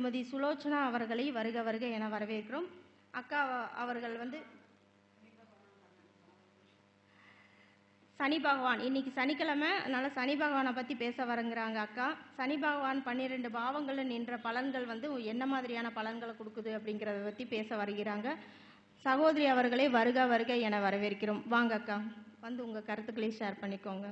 திருமதி சுலோச்சனா அவர்களை வருக வருக என வரவேற்கிறோம். அக்கா அவர்கள் வந்து சனி பகவான். இன்னைக்கு சனிக்கிழமை அதனால சனி பகவானை பற்றி பேச வரங்கிறாங்க அக்கா. சனி பகவான் பன்னிரெண்டு பாவங்களில் நின்ற பலன்கள் வந்து என்ன மாதிரியான பலன்களை கொடுக்குது அப்படிங்கிறத பற்றி பேச வருகிறாங்க. சகோதரி அவர்களை வருக வருக என வரவேற்கிறோம். வாங்க அக்கா. வந்து உங்கள் கருத்துக்களை ஷேர் பண்ணிக்கோங்க.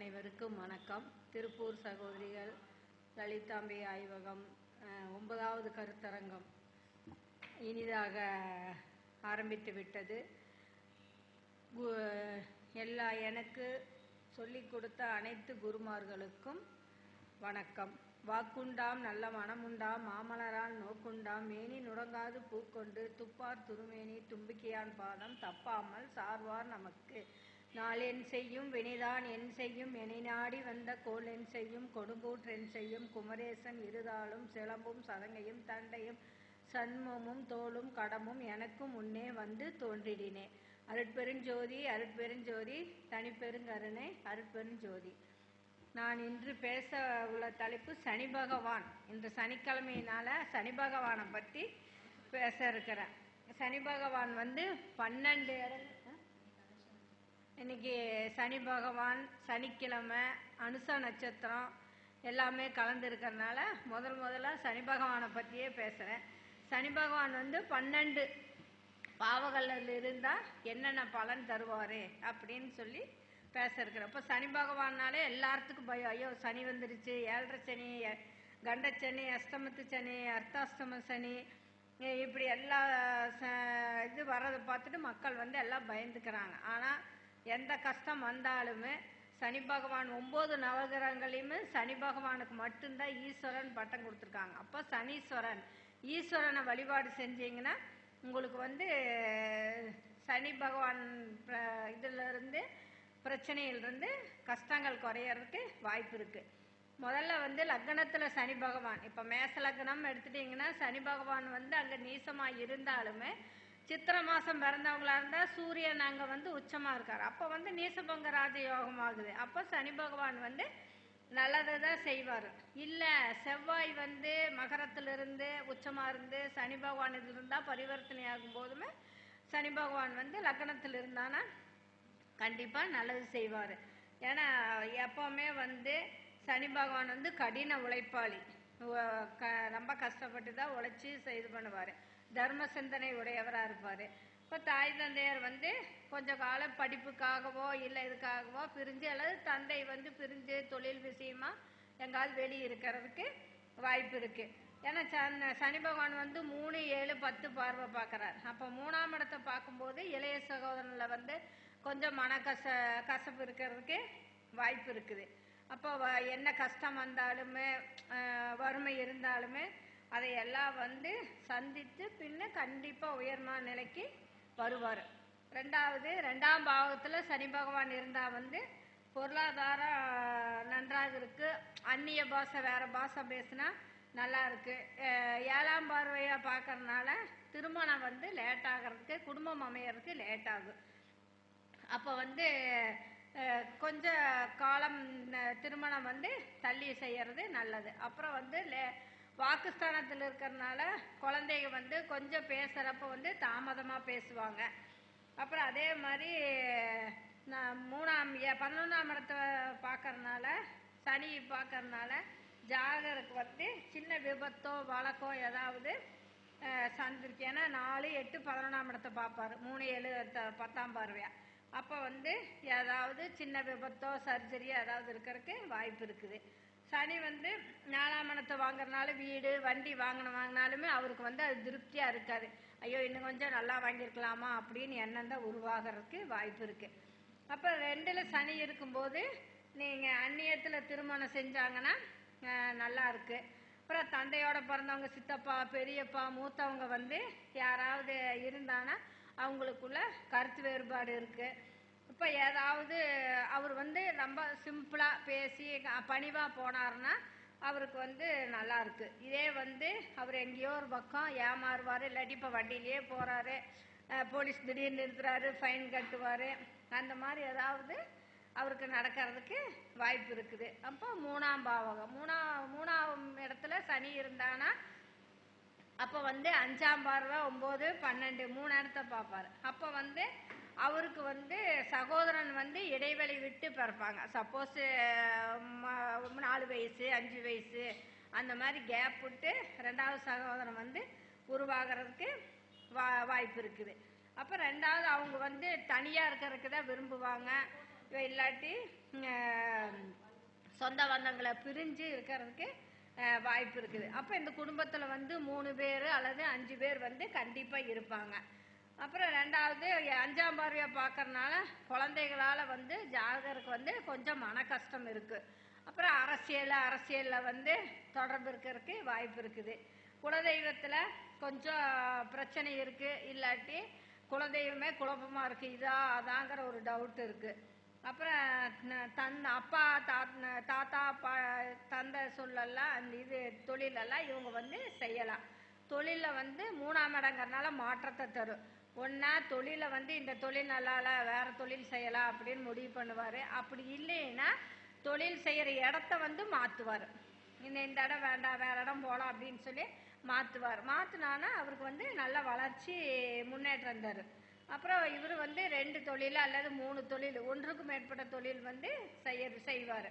அனைவருக்கும் வணக்கம். திருப்பூர் சகோதரிகள் லலிதாம்பி ஆய்வகம் ஒன்பதாவது கருத்தரங்கம் இனிதாக ஆரம்பித்து விட்டது. கு- எல்லா எனக்கு சொல்லிக் கொடுத்த அனைத்து குருமார்களுக்கும் வணக்கம். வாக்குண்டாம் நல்ல மனமுண்டாம் மாமலரால் நோக்குண்டாம் மேனி நுடங்காது பூக்கொண்டு துப்பார் துருமேனி தும்பிக்கையான் பாதம் தப்பாமல் சார்வார் நமக்கு. நாளென் செய்யும் வினைதான் என் செய்யும். என நாடி வந்த கோல் என் செய்யும் கொடுங்கூற்றென் செய்யும். குமரேசன் இருதாளும். சிலம்பும் சதங்கையும் தண்டையும் சண்முகமும் தோளும் கடமும் எனக்கும் முன்னே வந்து தோன்றிடினே. அருட்பெருஞ்சோதி அருட்பெருஞ்சோதி தனிப்பெருங்கருணை அருட்பெருஞ்சோதி நான் இன்று பேச உள்ள தலைப்பு சனி பகவான். இன்று சனிக்கிழமையினால சனி பகவானை பற்றி பேச இருக்கிறேன். சனி பகவான் வந்து பன்னெண்டு இடங்கள் இன்னைக்கு சனி பகவான் சனிக்கிழமை அனுச நட்சத்திரம் எல்லாமே கலந்துருக்கிறதுனால முதல் முதல்ல சனி பகவானை பற்றியே பேசுகிறேன் சனி பகவான் வந்து பன்னெண்டு பாவங்களில் இருந்தால் என்னென்ன பலன் தருவார் அப்படின்னு சொல்லி பேச இப்போ சனி பகவான்னாலே எல்லாத்துக்கும் பயம். ஐயோ சனி வந்துருச்சு ஏழரை சனி கண்டச்சனி அஸ்தமத்து சனி அர்த்தாஷ்டம சனி இப்படி எல்லா ச- இது வர்றதை பார்த்துட்டு மக்கள் வந்து எல்லாம் பயந்துக்கிறாங்க. ஆனால் எந்த கஷ்டம் வந்தாலுமே சனி பகவான் ஒம்பது நவகிரகங்களையுமே சனி பகவானுக்கு மட்டும்தான் ஈஸ்வரன் பட்டம் கொடுத்துருக்காங்க. அப்போ சனீஸ்வரன் ஈஸ்வரனை வழிபாடு செஞ்சீங்கன்னா உங்களுக்கு வந்து சனி பகவான் இதிலிருந்து பிரச்சனையிலிருந்து கஷ்டங்கள் குறையறதுக்கு வாய்ப்பு இருக்குது முதல்ல வந்து லக்னத்தில் சனி பகவான். இப்போ மேச லக்னம் எடுத்துட்டீங்கன்னா சனி பகவான் வந்து அங்கே நீசமாக இருந்தாலுமே சித்திர மாதம் பிறந்தவங்களா இருந்தால் சூரியன் அங்கே வந்து உச்சமாக இருக்கார். அப்போ வந்து நீசபங்க ராஜயோகம் ஆகுது அப்போ சனி பகவான் வந்து நல்லதை தான் செய்வார். இல்லை செவ்வாய் வந்து மகரத்திலிருந்து உச்சமாக இருந்து சனி பகவான் இதில் இருந்தால் பரிவர்த்தனை ஆகும் போதுமே சனி பகவான் வந்து லக்னத்தில் இருந்தானா கண்டிப்பாக நல்லது செய்வார். ஏன்னா எப்போவுமே வந்து சனி பகவான் வந்து கடின உழைப்பாளி. க- ரொம்ப கஷ்டப்பட்டு தான் உழைச்சி இது பண்ணுவார். தர்ம சிந்தனை உடையவராக இருப்பார். இப்போ தாய் தந்தையர் வந்து கொஞ்ச காலம் படிப்புக்காகவோ இல்லை இதுக்காகவோ பிரிஞ்சு அல்லது தந்தை வந்து பிரிஞ்சு தொழில் விஷயமா எங்காவது வெளியே இருக்கிறதுக்கு வாய்ப்பு இருக்கு. ஏன்னா சன்- சனி பகவான் வந்து மூணு ஏழு பத்து பார்வை பார்க்குறார். அப்போ மூணாம் இடத்தை பார்க்கும்போது இளைய சகோதரனில் வந்து கொஞ்சம் மன கச கசப்பு இருக்கிறதுக்கு வாய்ப்பு இருக்குது. அப்போ என்ன கஷ்டம் வந்தாலுமே வறுமை இருந்தாலுமே அதையெல்லாம் வந்து சந்தித்து பின்ன கண்டிப்பாக உயர்மான நிலைக்கு வருவார். ரெண்டாவது ரெண்டாம் பாவத்தில் சனி பகவான் இருந்தால் வந்து பொருளாதாரம் நன்றாக இருக்குது அந்நிய பாஷை வேறு பாஷை பேசுனா நல்லா இருக்குது ஏழாம் பார்வையாக பார்க்கறதுனால திருமணம் வந்து லேட் ஆகிறதுக்கு குடும்பம் அமையறதுக்கு லேட் ஆகும் அப்போ வந்து கொஞ்சம் காலம் திருமணம் வந்து தள்ளி செய்கிறது நல்லது. அப்புறம் வந்து லே வாக்குஸ்தானத்தில் இருக்கிறதுனால குழந்தைங்க வந்து கொஞ்சம் பேசுகிறப்ப வந்து தாமதமாக பேசுவாங்க. அப்புறம் அதே மாதிரி நான் மூணாம் ஏ- பதினொன்றாம் இடத்த பார்க்கறதுனால சனி பார்க்கறதுனால ஜாகருக்கு வந்து சின்ன விபத்தோ வழக்கோ ஏதாவது சந்திருக்கு. ஏன்னா நாலு எட்டு பதினொன்றாம் இடத்தை பார்ப்பாரு. மூணு ஏழு த- பத்தாம் பார்வையா. அப்போ வந்து ஏதாவது சின்ன விபத்தோ சர்ஜரி ஏதாவது இருக்கிறதுக்கு வாய்ப்பு இருக்குது. சனி வந்து நாலாம் இடத்தை வாங்குறதுனால வீடு வண்டி வாங்கின வாங்கினாலுமே அவருக்கு வந்து அது திருப்தியாக இருக்காது. ஐயோ இன்னும் கொஞ்சம் நல்லா வாங்கியிருக்கலாமா அப்படின்னு எண்ணம் தான் உருவாகிறதுக்கு வாய்ப்பு இருக்குது அப்போ ரெண்டில் சனி இருக்கும்போது நீங்கள் அந்நியத்தில் திருமணம் செஞ்சாங்கன்னா நல்லா இருக்குது அப்புறம் தந்தையோட பிறந்தவங்க சித்தப்பா பெரியப்பா மூத்தவங்க வந்து யாராவது இருந்தாங்கன்னா அவங்களுக்குள்ள கருத்து வேறுபாடு இருக்குது இப்போ ஏதாவது அவர் வந்து ரொம்ப சிம்பிளாக பேசி பணிவாக போனாருன்னா அவருக்கு வந்து நல்லா இருக்கு. இதே வந்து அவர் எங்கேயோ ஒரு பக்கம் ஏமாறுவார் இல்லாட்டி இப்போ வண்டியிலேயே போகிறாரு போலீஸ் திடீர்னு நிறுத்துறாரு ஃபைன் கட்டுவார் அந்த மாதிரி ஏதாவது அவருக்கு நடக்கிறதுக்கு வாய்ப்பு இருக்குது. அப்போ மூணாம் பாவகம். மூணா மூணாம் இடத்துல சனி இருந்தானா அப்போ வந்து அஞ்சாம் பார்வை ஒம்பது பன்னெண்டு மூணு இடத்த பார்ப்பாரு. அப்போ வந்து அவருக்கு வந்து சகோதரன் வந்து இடைவெளி விட்டு பிறப்பாங்க. சப்போஸ் நாலு வயசு அஞ்சு வயசு அந்த மாதிரி கேப் விட்டு ரெண்டாவது சகோதரன் வந்து உருவாகிறதுக்கு வா வாய்ப்பு இருக்குது. அப்போ ரெண்டாவது அவங்க வந்து தனியாக இருக்கிறதுக்கு தான் விரும்புவாங்க. இல்லாட்டி சொந்த பந்தங்களை பிரிஞ்சு இருக்கிறதுக்கு வாய்ப்பு இருக்குது. அப்போ இந்த குடும்பத்தில் வந்து மூணு பேர் அல்லது அஞ்சு பேர் வந்து கண்டிப்பாக இருப்பாங்க. அப்புறம் ரெண்டாவது அஞ்சாம் பார்வையை பார்க்கறனால குழந்தைகளால் வந்து ஜாதகருக்கு வந்து கொஞ்சம் மன கஷ்டம் இருக்குது அப்புறம் அரசியல் அரசியலில் வந்து தொடர்பு இருக்கிறதுக்கு வாய்ப்பு இருக்குது. குலதெய்வத்தில் கொஞ்சம் பிரச்சனை இருக்குது இல்லாட்டி குலதெய்வமே குழப்பமாக இருக்குது இதா அதாங்கிற ஒரு டவுட் இருக்குது அப்புறம் தன் அப்பா தாத்- தாத்தா பா தந்தை சொல்லலாம் அந்த இது தொழிலெல்லாம் இவங்க வந்து செய்யலாம். தொழிலில் வந்து மூணாம் இடங்கிறனால மாற்றத்தை தரும். ஒன்றா தொழிலை வந்து இந்த தொழில் நல்லால வேறு தொழில் செய்யலாம் அப்படின்னு முடிவு பண்ணுவார். அப்படி இல்லைன்னா தொழில் செய்கிற இடத்த வந்து மாற்றுவார் இந்த இந்த இடம் வேண்டாம் வேறு இடம் போகலாம் அப்படின்னு சொல்லி மாற்றுவார் மாற்றினானா அவருக்கு வந்து நல்ல வளர்ச்சி முன்னேற்றம் தரும். அப்புறம் இவர் வந்து ரெண்டு தொழில் அல்லது மூணு தொழில் ஒன்றுக்கும் மேற்பட்ட தொழில் வந்து செய்ய செய்வார்.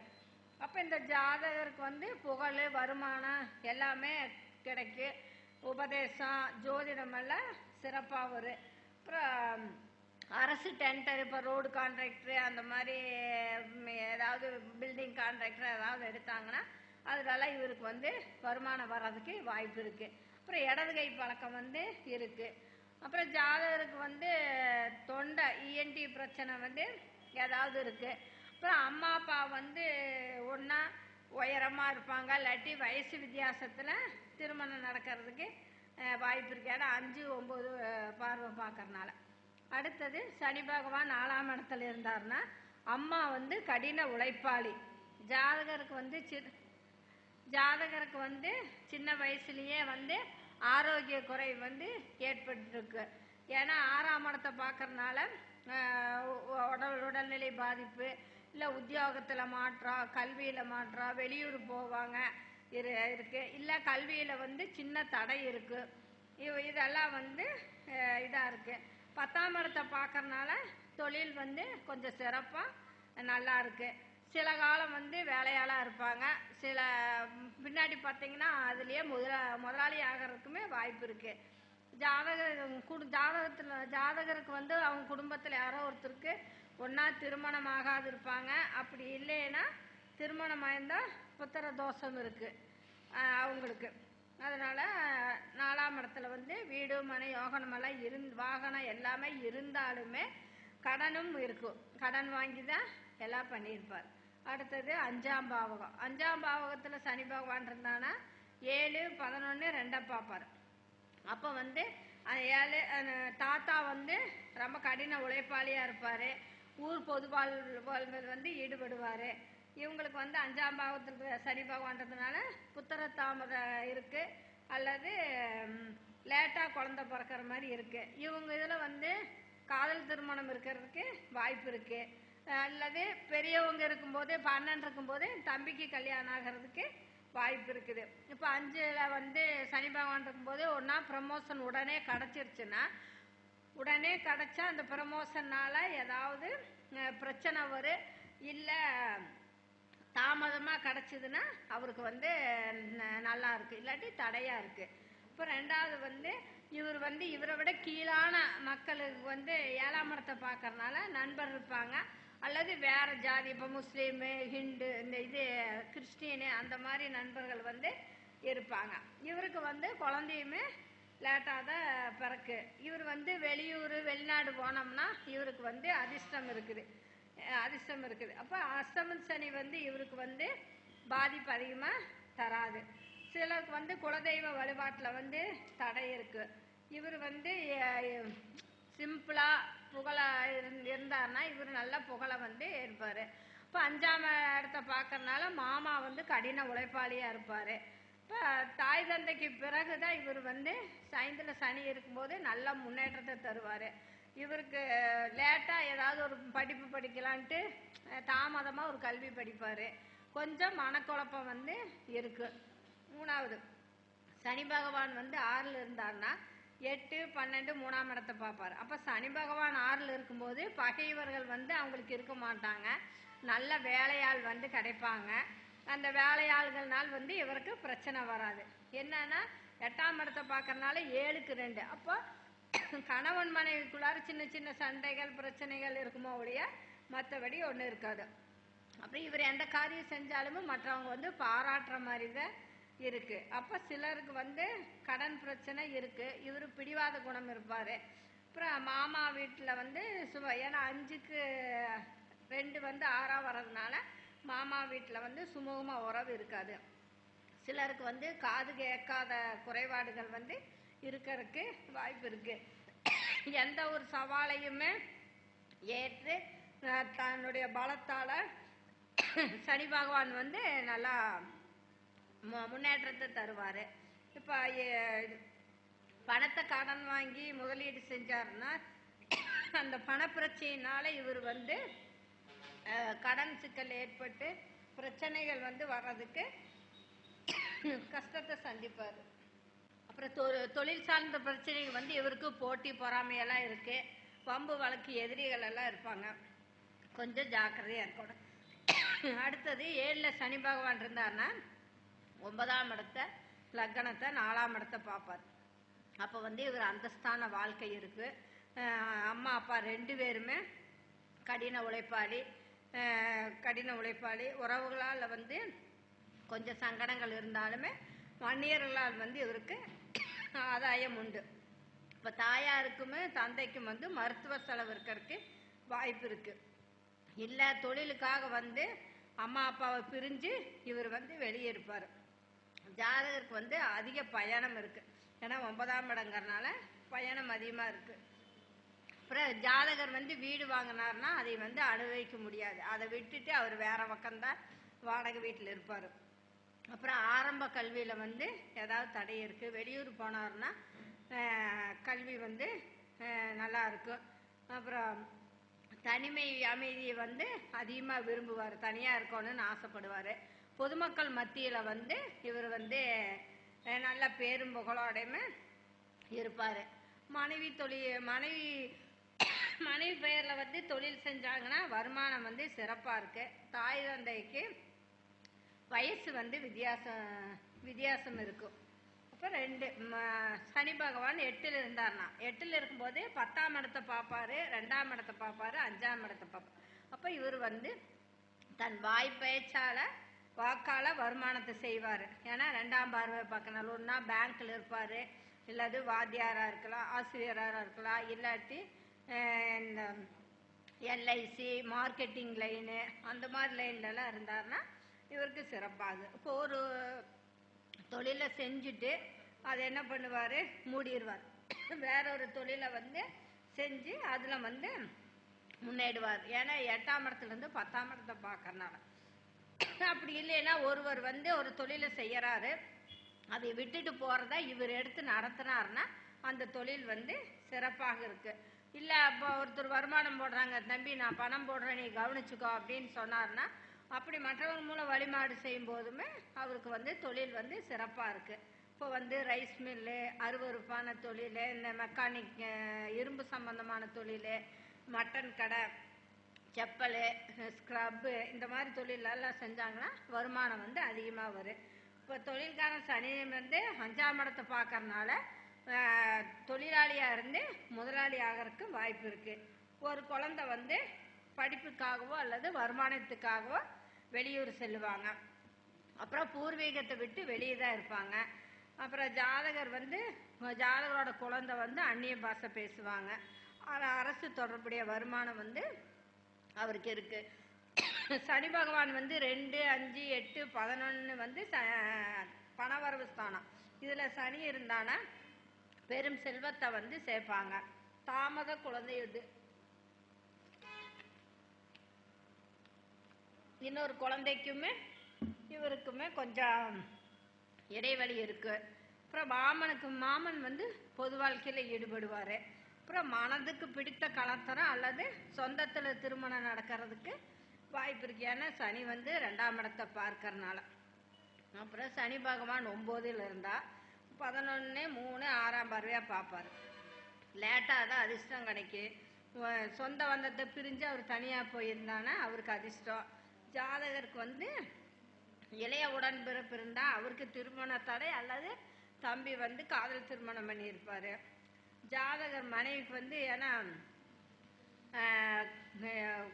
அப்போ இந்த ஜாதகருக்கு வந்து புகழ் வருமானம் எல்லாமே கிடைக்கும் உபதேசம் ஜோதிடம் எல்லாம் சிறப்பாக வரும். அப்புறம் அரசு டெண்டர் இப்போ ரோடு கான்ட்ராக்டரு அந்த மாதிரி ஏதாவது பில்டிங் கான்ட்ராக்டர் ஏதாவது எடுத்தாங்கன்னா அதனால இவருக்கு வந்து வருமானம் வர்றதுக்கு வாய்ப்பு இருக்குது அப்புறம் இடது கை பழக்கம் வந்து இருக்குது அப்புறம் ஜாதகருக்கு வந்து தொண்டை இஎன்டி பிரச்சனை வந்து ஏதாவது இருக்குது அப்புறம் அம்மா அப்பா வந்து ஒன்றா உயரமாக இருப்பாங்க இல்லாட்டி வயசு வித்தியாசத்தில் திருமணம் நடக்கிறதுக்கு வாய்ப்பு இருக்குது ஏன்னா அஞ்சு ஒம்பது பார்வை பார்க்கறனால அடுத்தது சனி பகவான் நாலாம் இடத்துல இருந்தாருன்னா அம்மா வந்து கடின உழைப்பாளி. ஜாதகருக்கு வந்து சி ஜாதகருக்கு வந்து சின்ன வயசுலேயே வந்து ஆரோக்கிய குறை வந்து ஏற்பட்டிருக்கு. ஏன்னா ஆறாம் இடத்தை பார்க்கறனால உடல் உடல்நிலை பாதிப்பு இல்லை உத்தியோகத்தில் மாற்றம் கல்வியில் மாற்றம் வெளியூர் போவாங்க. இரு இருக்குது இல்லை கல்வியில் வந்து சின்ன தடை இருக்குது இவ இதெல்லாம் வந்து இதாக இருக்குது பத்தாம் இடத்தை பார்க்கறனால தொழில் வந்து கொஞ்சம் சிறப்பாக நல்லா இருக்குது சில காலம் வந்து வேலையாளாக இருப்பாங்க. சில பின்னாடி பார்த்தீங்கன்னா அதுலேயே முதலா முதலாளி ஆகிறதுக்குமே வாய்ப்பு இருக்குது ஜாதக குடு ஜாதகத்தில் ஜாதகருக்கு வந்து அவங்க குடும்பத்தில் யாரோ ஒருத்தருக்கு ஒன்றா திருமணம் ஆகாது இருப்பாங்க. அப்படி இல்லைன்னா திருமணம் ஆயிருந்தால் புத்திர தோஷம் இருக்குது அவங்களுக்கு. அதனால் நாலாம் இடத்துல வந்து வீடு மனை யோகனமெல்லாம் இருந் வாகனம் எல்லாமே இருந்தாலுமே கடனும் இருக்கும். கடன் வாங்கி தான் எல்லாம் பண்ணியிருப்பார். அடுத்தது அஞ்சாம் பாவகம். அஞ்சாம் பாவகத்தில் சனி பகவான் இருந்தானா ஏழு பதினொன்று ரெண்டை பார்ப்பார். அப்போ வந்து ஏழு தாத்தா வந்து ரொம்ப கடின உழைப்பாளியாக இருப்பார். ஊர் பொதுவாழ் வாழ்வில் வந்து ஈடுபடுவார். இவங்களுக்கு வந்து அஞ்சாம் பாவத்தில் சனி பகவான்றதுனால புத்திர தாமதம் இருக்குது அல்லது லேட்டாக குழந்த பிறக்கிற மாதிரி இருக்குது இவங்க இதில் வந்து காதல் திருமணம் இருக்கிறதுக்கு வாய்ப்பு இருக்குது அல்லது பெரியவங்க இருக்கும்போது பன்னெண்டு இருக்கும்போது தம்பிக்கு கல்யாணம் ஆகிறதுக்கு வாய்ப்பு இருக்குது. இப்போ அஞ்சில் வந்து சனி பகவான் இருக்கும்போது ஒன்றா ப்ரமோஷன் உடனே கிடச்சிருச்சுன்னா உடனே கிடச்சா அந்த ப்ரமோஷன்னால் ஏதாவது பிரச்சனை வரும். இல்லை தாமதமாக கிடச்சிதுன்னா அவருக்கு வந்து ந- நல்லா இருக்கு. இல்லாட்டி தடையாக இருக்கு. இப்போ ரெண்டாவது வந்து இவர் வந்து இவரை விட கீழான மக்களுக்கு வந்து ஏழாம் இடத்தை பார்க்கறனால நண்பர் இருப்பாங்க. அல்லது வேற ஜாதி இப்போ முஸ்லீமு ஹிந்து இந்த இது கிறிஸ்டினு அந்த மாதிரி நண்பர்கள் வந்து இருப்பாங்க. இவருக்கு வந்து குழந்தையுமே லேட்டாக தான் பிறக்கு. இவர் வந்து வெளியூர் வெளிநாடு போனோம்னா இவருக்கு வந்து அதிர்ஷ்டம் இருக்குது. அரிசம் இருக்குது. அப்போ அஷ்டம சனி வந்து இவருக்கு வந்து பாதிப்பு அதிகமாக தராது. சிலருக்கு வந்து குலதெய்வ வழிபாட்டில் வந்து தடை இருக்கு. இவர் வந்து சிம்பிளாக புகழ இருந்தார்னா இவர் நல்ல புகழை வந்து இருப்பார் இப்போ அஞ்சாம் இடத்த பார்க்கறனால மாமா வந்து கடின உழைப்பாளியாக இருப்பார். இப்போ தாய் தந்தைக்கு பிறகு தான் இவர் வந்து சைந்தில் சனி இருக்கும்போது நல்ல முன்னேற்றத்தை தருவார். இவருக்கு லேட் ஏதாவது ஒரு படிப்பு படிக்கலான்ட்டு தாமதமாக ஒரு கல்வி படிப்பார். கொஞ்சம் மனக்குழப்பம் வந்து இருக்குது மூணாவது சனி பகவான் வந்து ஆறில் இருந்தார்னா எட்டு பன்னெண்டு மூணாம் இடத்தை பார்ப்பார். அப்போ சனி பகவான் ஆறில் இருக்கும்போது பகைவர்கள் வந்து அவங்களுக்கு இருக்க மாட்டாங்க. நல்ல வேலையாள் வந்து கிடைப்பாங்க. அந்த வேலையாள்கள்னால் வந்து இவருக்கு பிரச்சனை வராது. என்னன்னா எட்டாம் இடத்தை பார்க்கறனால ஏழுக்கு ரெண்டு. அப்போ கணவன் மனைவிக்குள்ளார சின்ன சின்ன சண்டைகள் பிரச்சனைகள் இருக்குமோ ஒழிய மற்றபடி ஒன்றும் இருக்காது. அப்புறம் இவர் எந்த காரியம் செஞ்சாலுமே மற்றவங்க வந்து பாராட்டுற மாதிரி தான் இருக்குது அப்போ சிலருக்கு வந்து கடன் பிரச்சனை இருக்குது இவர் பிடிவாத குணம் இருப்பார். அப்புறம் மாமா வீட்டில் வந்து சுப ஏன்னா அஞ்சுக்கு ரெண்டு வந்து ஆறாக வர்றதுனால மாமா வீட்டில் வந்து சுமூகமாக உறவு இருக்காது. சிலருக்கு வந்து காது கேட்காத குறைபாடுகள் வந்து இருக்கிறதுக்கு வாய்ப்பு இருக்குது எந்த ஒரு சவாலையுமே ஏற்று தன்னுடைய பலத்தால் சனி பகவான் வந்து நல்லா மு- முன்னேற்றத்தை தருவார். இப்போ பணத்தை கடன் வாங்கி முதலீடு செஞ்சாருன்னா அந்த பணப்பிரச்சனையினால இவர் வந்து கடன் சிக்கல் ஏற்பட்டு பிரச்சனைகள் வந்து வர்றதுக்கு கஷ்டத்தை சந்திப்பார். அப்புறம் தொ- தொழில் சார்ந்த பிரச்சனைகள் வந்து இவருக்கு போட்டி பொறாமையெல்லாம் இருக்கு. வம்பு வழக்கு எதிரிகள் எல்லாம் இருப்பாங்க. கொஞ்சம் ஜாக்கிரதையாக இருக்கணும். அடுத்தது ஏழில் சனி பகவான் இருந்தாருன்னா ஒன்பதாம் இடத்த லக்கணத்தை நாலாம் இடத்த பார்ப்பார். அப்போ வந்து இவர் அந்தஸ்தான வாழ்க்கை இருக்கு. அம்மா அப்பா ரெண்டு பேருமே கடின உழைப்பாளி. கடின உழைப்பாளி. உறவுகளால் வந்து கொஞ்சம் சங்கடங்கள் இருந்தாலுமே வன்னியர்களால் வந்து இவருக்கு ஆதாயம் உண்டு. இப்போ தாயாருக்குமே தந்தைக்கும் வந்து மருத்துவ செலவு இருக்கிறதுக்கு வாய்ப்பு இருக்குது இல்லை தொழிலுக்காக வந்து அம்மா அப்பாவை பிரிஞ்சு இவர் வந்து வெளியே இருப்பார். ஜாதகருக்கு வந்து அதிக பயணம் இருக்குது ஏன்னா ஒன்பதாம் இடங்கிறனால பயணம் அதிகமாக இருக்குது அப்புறம் ஜாதகர் வந்து வீடு வாங்கினார்னா அதை வந்து அனுபவிக்க முடியாது. அதை விட்டுட்டு அவர் வேற பக்கம்தான் வாடகை வீட்டில் இருப்பார். அப்புறம் ஆரம்ப கல்வியில் வந்து ஏதாவது தடை இருக்குது வெளியூர் போனார்னா கல்வி வந்து நல்லா இருக்கும் அப்புறம் தனிமை அமைதியை வந்து அதிகமாக விரும்புவார். தனியாக இருக்கணும்னு ஆசைப்படுவார். பொதுமக்கள் மத்தியில் வந்து இவர் வந்து நல்ல பேரும் புகழோடையுமே இருப்பார். மனைவி தொழில் மனைவி மனைவி பெயரில் வந்து தொழில் செஞ்சாங்கன்னா வருமானம் வந்து சிறப்பாக இருக்குது தாய் தந்தைக்கு வயசு வந்து வித்தியாசம் வித்தியாசம் இருக்கும். அப்போ ரெண்டு ம- சனி பகவான் எட்டில் இருந்தார்னா எட்டில் இருக்கும்போது பத்தாம் இடத்தை பார்ப்பாரு ரெண்டாம் இடத்தை பார்ப்பாரு அஞ்சாம் இடத்தை பார்ப்பார். அப்போ இவர் வந்து தன் வாய் பேச்சால் வாக்கால் வருமானத்தை செய்வார். ஏன்னா ரெண்டாம் பார்வை பார்க்கணும் ஒன்றா பேங்க்கில் இருப்பார். இல்லாது வாத்தியாராக இருக்கலாம் ஆசிரியராக இருக்கலாம் இல்லாட்டி இந்த எல்ஐசி மார்க்கெட்டிங் லைனு அந்த மாதிரி லைன்லலாம் இருந்தாருன்னா இவருக்கு சிறப்பாகுது இப்போ ஒரு தொழிலை செஞ்சுட்டு அதை என்ன பண்ணுவார்? மூடிடுவார் வேற ஒரு தொழிலை வந்து செஞ்சு அதில் வந்து முன்னேடுவார் ஏன்னா எட்டாம் இடத்துலேருந்து பத்தாம் இடத்தை பார்க்கறனால அப்படி இல்லைன்னா ஒருவர் வந்து ஒரு தொழிலை செய்கிறாரு அதை விட்டுட்டு போகிறத இவர் எடுத்து நடத்தினார்னா அந்த தொழில் வந்து சிறப்பாக இருக்குது இல்லை அப்போ ஒருத்தர் வருமானம் போடுறாங்க. தம்பி நான் பணம் போடுறேன் நீ கவனிச்சுக்கோ அப்படின்னு சொன்னார்னா அப்படி மற்றவங்க மூலம் வழிமாடு செய்யும் போதுமே அவருக்கு வந்து தொழில் வந்து சிறப்பாக இருக்குது இப்போ வந்து ரைஸ் மில்லு அருவருப்பான தொழில் இந்த மெக்கானிக் இரும்பு சம்பந்தமான தொழில் மட்டன் கடை செப்பல் ஸ்க்ரப்பு இந்த மாதிரி தொழிலெல்லாம் செஞ்சாங்கன்னா வருமானம் வந்து அதிகமாக வரும். இப்போ தொழில்காரன் சனி வந்து அஞ்சாம் இடத்தை பார்க்கறனால தொழிலாளியாக இருந்து முதலாளி ஆகிறதுக்கு வாய்ப்பு இருக்குது ஒரு குழந்த வந்து படிப்புக்காகவோ அல்லது வருமானத்துக்காகவோ வெளியூர் செல்லுவாங்க. அப்புறம் பூர்வீகத்தை விட்டு வெளியே தான் இருப்பாங்க. அப்புறம் ஜாதகர் வந்து ஜாதகரோட குழந்தை வந்து அந்நிய பாஷை பேசுவாங்க. ஆனால் அரசு தொடர்புடைய வருமானம் வந்து அவருக்கு இருக்கு. சனி பகவான் வந்து ரெண்டு அஞ்சு எட்டு பதினொன்று வந்து ச பணவரவு ஸ்தானம். இதில் சனி இருந்தானா பெரும் செல்வத்தை வந்து சேர்ப்பாங்க. தாமத குழந்தையுது இன்னொரு குழந்தைக்குமே இவருக்குமே கொஞ்சம் இடைவெளி இருக்கு. அப்புறம் மாமனுக்கு மாமன் வந்து பொது வாழ்க்கையில் ஈடுபடுவார். அப்புறம் மனதுக்கு பிடித்த கலத்தரம் அல்லது சொந்தத்தில் திருமணம் நடக்கிறதுக்கு வாய்ப்பு இருக்கு. ஏன்னா சனி வந்து ரெண்டாம் இடத்தை பார்க்கறனால. அப்புறம் சனி பகவான் ஒம்போதில் இருந்தால் பதினொன்று மூணு ஆறாம் பார்வையாக பார்ப்பார். லேட்டாக தான் அதிர்ஷ்டம் கிடைக்கும் சொந்த வந்தத்தை பிரிஞ்சு அவர் தனியாக போயிருந்தானா அவருக்கு அதிர்ஷ்டம். ஜாதகருக்கு வந்து இளைய உடன்பிறப்பு இருந்தால் அவருக்கு திருமண தடை அல்லது தம்பி வந்து காதல் திருமணம் பண்ணியிருப்பார். ஜாதகர் மனைவிக்கு வந்து ஏன்னா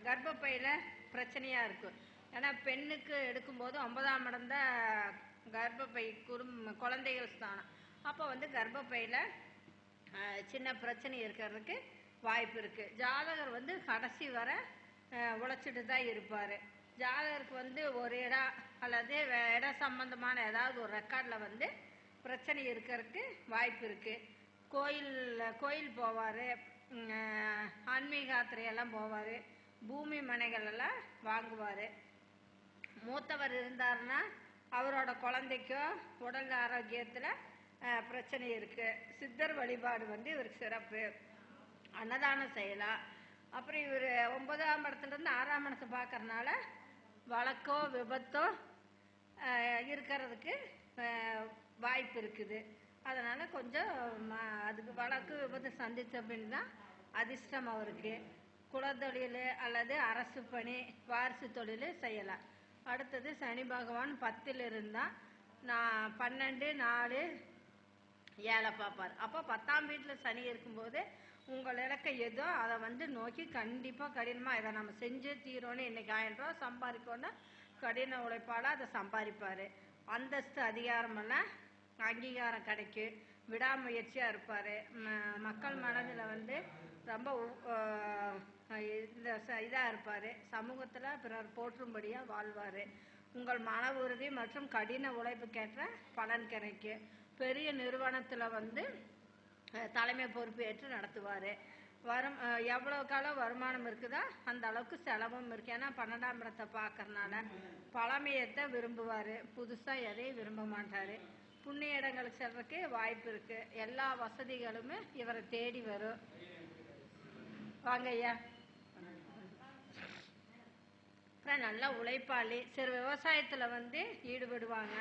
கர்ப்பப்பையில் பிரச்சனையாக இருக்கும் ஏன்னா பெண்ணுக்கு எடுக்கும்போது ஒன்பதாம் இடம் தான் கர்ப்பப்பை குடும் குழந்தைகள் ஸ்தானம். அப்போ வந்து கர்ப்பப்பையில் சின்ன பிரச்சனை இருக்கிறதுக்கு வாய்ப்பு இருக்குது ஜாதகர் வந்து கடைசி வர உழைச்சிட்டு தான் இருப்பார். ஜாதகருக்கு வந்து ஒரு இடம் அல்லது இட சம்பந்தமான ஏதாவது ஒரு ரெக்கார்டில் வந்து பிரச்சனை இருக்கிறதுக்கு வாய்ப்பு இருக்குது கோயிலில் கோயில் போவார் ஆன்மீக யாத்திரையெல்லாம் போவார் பூமி மனைகள் எல்லாம் வாங்குவார். மூத்தவர் இருந்தாருன்னா அவரோட குழந்தைக்கோ உடல் ஆரோக்கியத்தில் பிரச்சனை இருக்குது சித்தர் வழிபாடு வந்து இவருக்கு சிறப்பு. அன்னதானம் செய்யலாம். அப்புறம் இவர் ஒன்பதாம் இடத்துலேருந்து ஆறாம் இடத்தை பார்க்கறனால வழக்கோ விபத்தோ இருக்கிறதுக்கு வாய்ப்பு இருக்குது. அதனால் கொஞ்சம் அதுக்கு வழக்கு விபத்து சந்தித்த பின் தான் அதிர்ஷ்டம் அவருக்கு குலத்தொழில் அல்லது அரசு பணி வாரிசு தொழில் செய்யலாம். அடுத்தது சனி பகவான் பத்தில் இருந்தால் நான் பன்னெண்டு நாலு ஏழை பார்ப்பார் அப்போ பத்தாம் வீட்டில் சனி இருக்கும்போது உங்கள் இலக்கை எதோ அதை வந்து நோக்கி கண்டிப்பாக கடினமாக இதை நம்ம செஞ்சே தீரோன்னு இன்றைக்கி ஆயிரம் ரூபா சம்பாதிக்கோன்னா கடின உழைப்பால் அதை சம்பாதிப்பார். அந்தஸ்து அதிகாரமெல்லாம் அங்கீகாரம் கிடைக்கும் விடாமுயற்சியாக இருப்பார். மக்கள் மனதில் வந்து ரொம்ப இந்த இதாக இருப்பார். சமூகத்தில் பிறர் போற்றும்படியாக வாழ்வார். உங்கள் மன உறுதி மற்றும் கடின உழைப்புக்கேற்ற பலன் கிடைக்கும் பெரிய நிறுவனத்தில் வந்து அஹ், தலைமை பொறுப்பேற்று நடத்துவார். வரும் எவ்வளோ காலம் வருமானம் இருக்குதோ அந்த அளவுக்கு செலவும் இருக்கு. ஏன்னா பன்னெண்டாம் இடத்தை பார்க்கறனால பழமையத்தை விரும்புவார். புதுசாக எதையும் விரும்ப மாட்டார். புண்ணிய இடங்களுக்கு செல்றதுக்கு வாய்ப்பு இருக்கு. எல்லா வசதிகளுமே இவரை தேடி வரும். வாங்க ஐயா. அப்புறம் நல்லா உழைப்பாளி. சிறு விவசாயத்தில் வந்து ஈடுபடுவாங்க.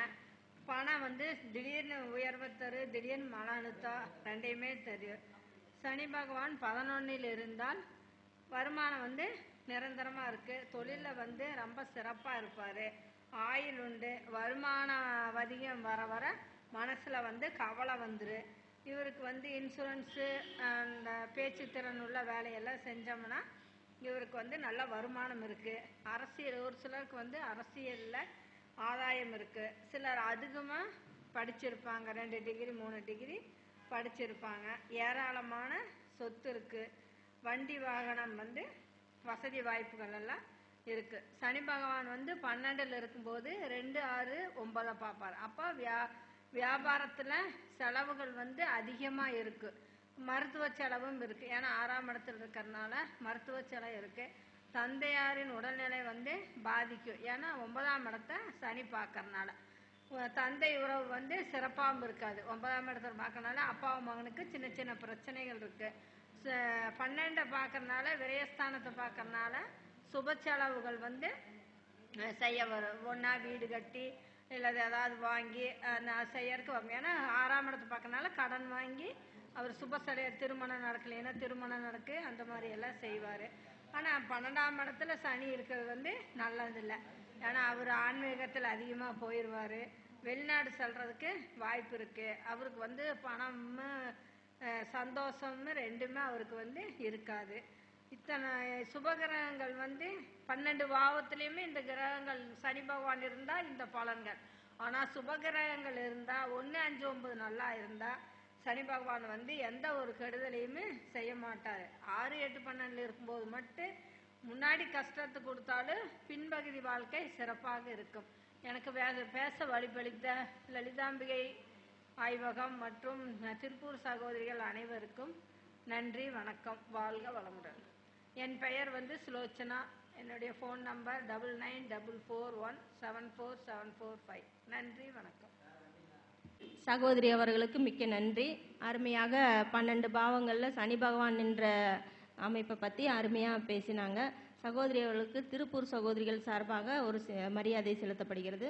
பணம் வந்து திடீர்னு உயர்வை தரும் திடீர்னு மன அழுத்தம் ரெண்டையுமே தெரியும் சனி பகவான் பதினொன்னில் இருந்தால் வருமானம் வந்து நிரந்தரமாக இருக்குது தொழிலில் வந்து ரொம்ப சிறப்பாக இருப்பார். ஆயுள் உண்டு. வருமானம் அதிகம் வர வர மனசில் வந்து கவலை வந்துடும் இவருக்கு வந்து இன்சூரன்ஸு அந்த பேச்சுத்திறன் உள்ள வேலையெல்லாம் செஞ்சோம்னா இவருக்கு வந்து நல்ல வருமானம் இருக்குது அரசியல் ஒரு சிலருக்கு வந்து அரசியலில் ஆதாயம் இருக்குது சிலர் அதிகமாக படிச்சிருப்பாங்க. ரெண்டு டிகிரி மூணு டிகிரி படிச்சிருப்பாங்க. ஏராளமான சொத்து இருக்குது வண்டி வாகனம் வந்து வசதி வாய்ப்புகள் எல்லாம் இருக்கு. சனி பகவான் வந்து பன்னெண்டில் இருக்கும்போது ரெண்டு ஆறு ஒன்பதை பார்ப்பார். அப்போ வியா வியாபாரத்தில் செலவுகள் வந்து அதிகமாக இருக்கு. மருத்துவ செலவும் இருக்கு. ஏன்னா ஆறாம் இடத்துல இருக்கிறதுனால மருத்துவ செலவு இருக்கு. தந்தையாரின் உடல்நிலை வந்து பாதிக்கும். ஏன்னா ஒன்பதாம் இடத்தை சனி பார்க்கறனால. தந்தை உறவு வந்து சிறப்பாகவும் இருக்காது. ஒன்பதாம் இடத்துல பார்க்கறனால அப்பாவும் மகனுக்கு சின்ன சின்ன பிரச்சனைகள் இருக்கு. ச- பன்னெண்டை பார்க்கறனால விரயஸ்தானத்தை பார்க்கறனால சுப செலவுகள் வந்து செய்ய வரும். ஒன்றா வீடு கட்டி இல்லை ஏதாவது வாங்கி நான் செய்யறதுக்கு ஏன்னா ஆறாம் இடத்தை பார்க்கறனால கடன் வாங்கி அவர் சுப செலைய திருமணம் நடக்கலைன்னா திருமணம் நடக்கு அந்த மாதிரி எல்லாம் செய்வார். ஆனால் பன்னெண்டாம் இடத்துல சனி இருக்கிறது வந்து நல்லதில்லை. ஏன்னா அவர் ஆன்மீகத்தில் அதிகமாக போயிடுவார் வெளிநாடு செல்றதுக்கு வாய்ப்பு இருக்குது அவருக்கு வந்து பணமும் சந்தோஷமும் ரெண்டுமே அவருக்கு வந்து இருக்காது. இத்தனை சுபகிரகங்கள் வந்து பன்னெண்டு பாவத்துலேயுமே இந்த கிரகங்கள் சனி பகவான் இருந்தால் இந்த பலன்கள். ஆனால் சுபகிரகங்கள் இருந்தால் ஒன்று அஞ்சு ஒம்பது நல்லா இருந்தால் சனி பகவான் வந்து எந்த ஒரு கெடுதலையுமே செய்ய மாட்டார். ஆறு எட்டு பன்னெண்டில் இருக்கும்போது மட்டும் முன்னாடி கஷ்டத்தை கொடுத்தாலும் பின்பகுதி வாழ்க்கை சிறப்பாக இருக்கும். எனக்கு வே பேச வழிபளித்த லலிதாம்பிகை ஆய்வகம் மற்றும் திருப்பூர் சகோதரிகள் அனைவருக்கும் நன்றி வணக்கம் வாழ்க வளமுடன். என் பெயர் வந்து சுலோச்சனா. என்னுடைய phone number double nine double four one seven four seven four five நன்றி வணக்கம். சகோதரி அவர்களுக்கு மிக்க நன்றி. அருமையாக பன்னெண்டு பாவங்களில் சனி பகவான் என்ற அமைப்பை பற்றி அருமையாக பேசினாங்க. சகோதரி அவர்களுக்கு திருப்பூர் சகோதரிகள் சார்பாக ஒரு மரியாதை செலுத்தப்படுகிறது.